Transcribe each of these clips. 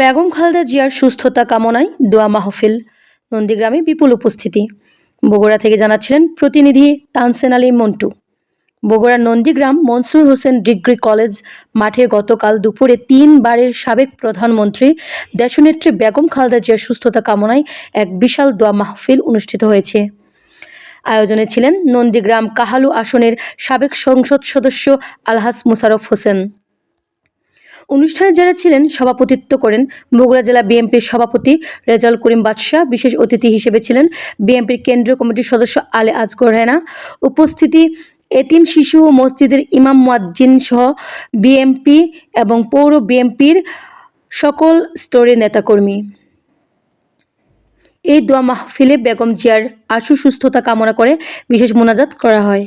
বেগম খালেদা জিয়ার সুস্থতা কামনায় দোয়া মাহফিল। নন্দীগ্রামে বিপুল উপস্থিতি। বগুড়া থেকে জানাচ্ছিলেন প্রতিনিধি তানসেন আলী মন্টু। বগুড়ার নন্দীগ্রাম মনসুর হোসেন ডিগ্রি কলেজ মাঠে গতকাল দুপুরে তিনবারের সাবেক প্রধানমন্ত্রী দেশনেত্রী বেগম খালেদা জিয়ার সুস্থতা কামনায় এক বিশাল দোয়া মাহফিল অনুষ্ঠিত হয়েছে। আয়োজনে ছিলেন নন্দীগ্রাম কাহালু আসনের সাবেক সংসদ সদস্য আলহাজ মুশারফ হোসেন। অনুষ্ঠানে যারা ছিলেন, সভাপতিত্ব করেন বগুড়া জেলা বিএনপির সভাপতি রেজাউল করিম বাদশাহ, বিশেষ অতিথি হিসেবে ছিলেন বিএনপির কেন্দ্রীয় কমিটির সদস্য আলে আজগর হেনা উপস্থিতি এতিম শিশু ও মসজিদের ইমাম মুয়াজ্জিন সহ বিএনপি এবং পৌর বিএনপির সকল স্তরের নেতাকর্মী। এই দোয়া মাহফিলে বেগম জিয়ার আশু সুস্থতা কামনা করে বিশেষ মোনাজাত করা হয়।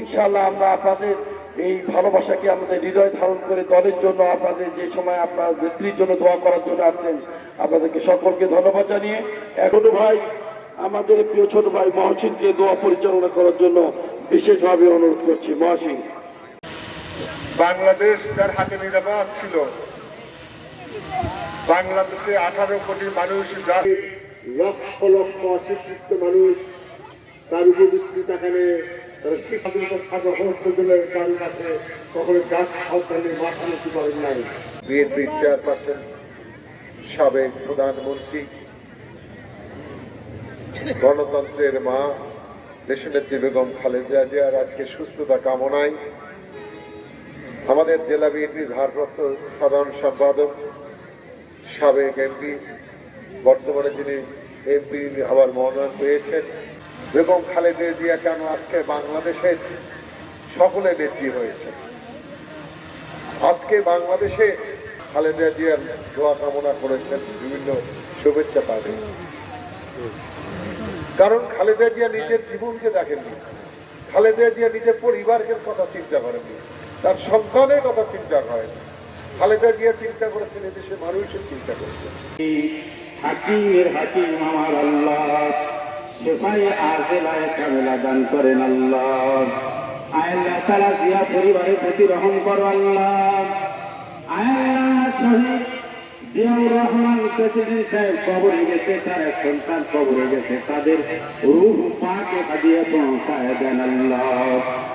ইনশাআল্লাহ আমরা আপনাদের এই ভালোবাসাকে আমাদের হৃদয় ধারণ করে দলের জন্য আপনাদের যে সময় আপনার নেত্রীর জন্য দোয়া করার জন্য আসছেন আপনাদেরকে সকলকে ধন্যবাদ জানিয়ে এখনও ভাই আমাদের প্রিয় ছোট ভাই মহসিনকে দোয়া পরিচালনা করার জন্য বিশেষভাবে অনুরোধ করছি। মহসিন। বাংলাদেশ যার হাতে নিরাপদ ছিল বাংলাদেশে আঠারো কোটি মানুষ যার লক্ষ লক্ষ অশিক্ষিত মানুষ তার উপস্থিতি এখানে বিএনপির সাবেক প্রধানমন্ত্রী, গণতন্ত্রের মা দেশনেত্রী বেগম খালেদা জিয়ার আজকে সুস্থতা কামনায় আমাদের জেলা বিএনপির ভারপ্রাপ্ত সাধারণ সম্পাদক, সাবেক এমপি, বর্তমানে যিনি এমপি, আবার মনোনয়ন পেয়েছেন। বেগম খালেদা জিয়া কেন আজকে বাংলাদেশের সকলে নেত্রী হয়েছে? আজকে বাংলাদেশে খালেদা জিয়ার দোয়া কামনা করেছেন বিভিন্ন শুভেচ্ছা পাবেন। কারণ খালেদা জিয়া নিজের জীবনকে দেখেননি। খালেদা জিয়া নিজের পরিবারের কথা চিন্তা করেননি। তার সন্তানের কথা চিন্তা করেন খালেদা জিয়া চিন্তা করেছেন এদেশের মানুষের চিন্তা করেছেন। সেফাই আজেলায় কামেলা দান করেন আল্লাহ। পরিবারের প্রতি রহম করো আল্লাহ। রহমান প্রেসিডেন্ট সাহেব গেছে, তার এক সন্তান গেছে, তাদের রুহ পাকে হাদিয়ে পৌঁছায় দেন আল্লাহ।